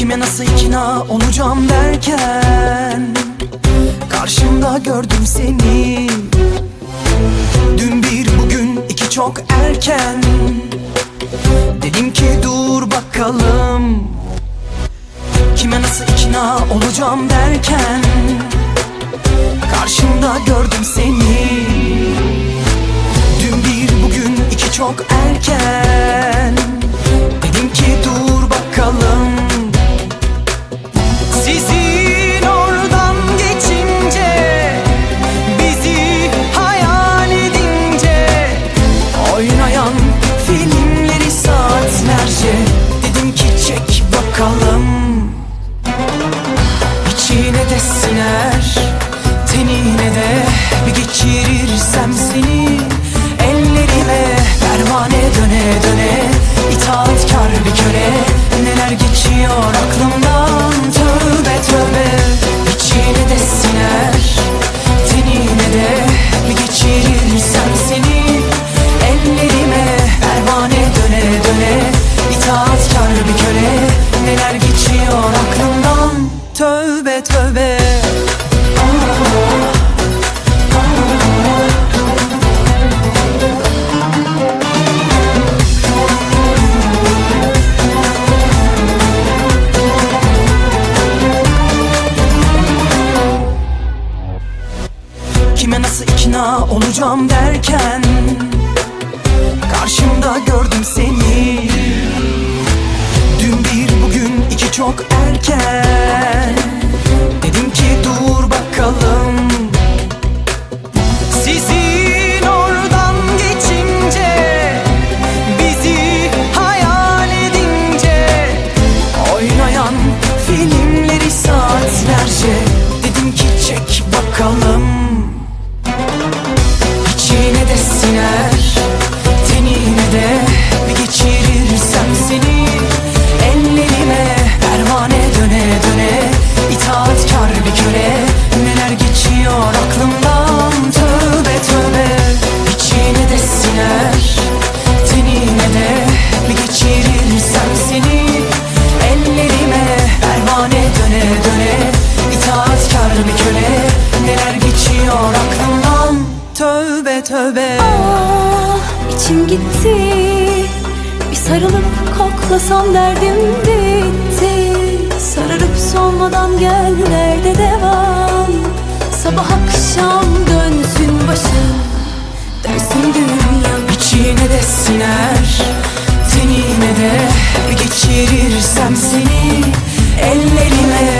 Kime nasıl ikna olacağım derken Karşımda gördüm seni. Dün bir bugün iki çok erken. Dedim ki dur bakalım Kime nasıl ikna olacağım derken Karşımda gördüm seni. Dün bir bugün iki çok erken siner Tövbe. Kime nasıl ikna olacağım derken Karşımda gördüm seni. Dün bir bugün iki çok erken İçine Tövbe tövbe. Ah içim gitti. Bir sarılıp koklasam derdim bitti. Sararıp solmadan gel nerede devam? Sabah akşam dönsün başım. Dönsün dünyam İçine de siner. Tenine de geçirirsem seni. Ellerime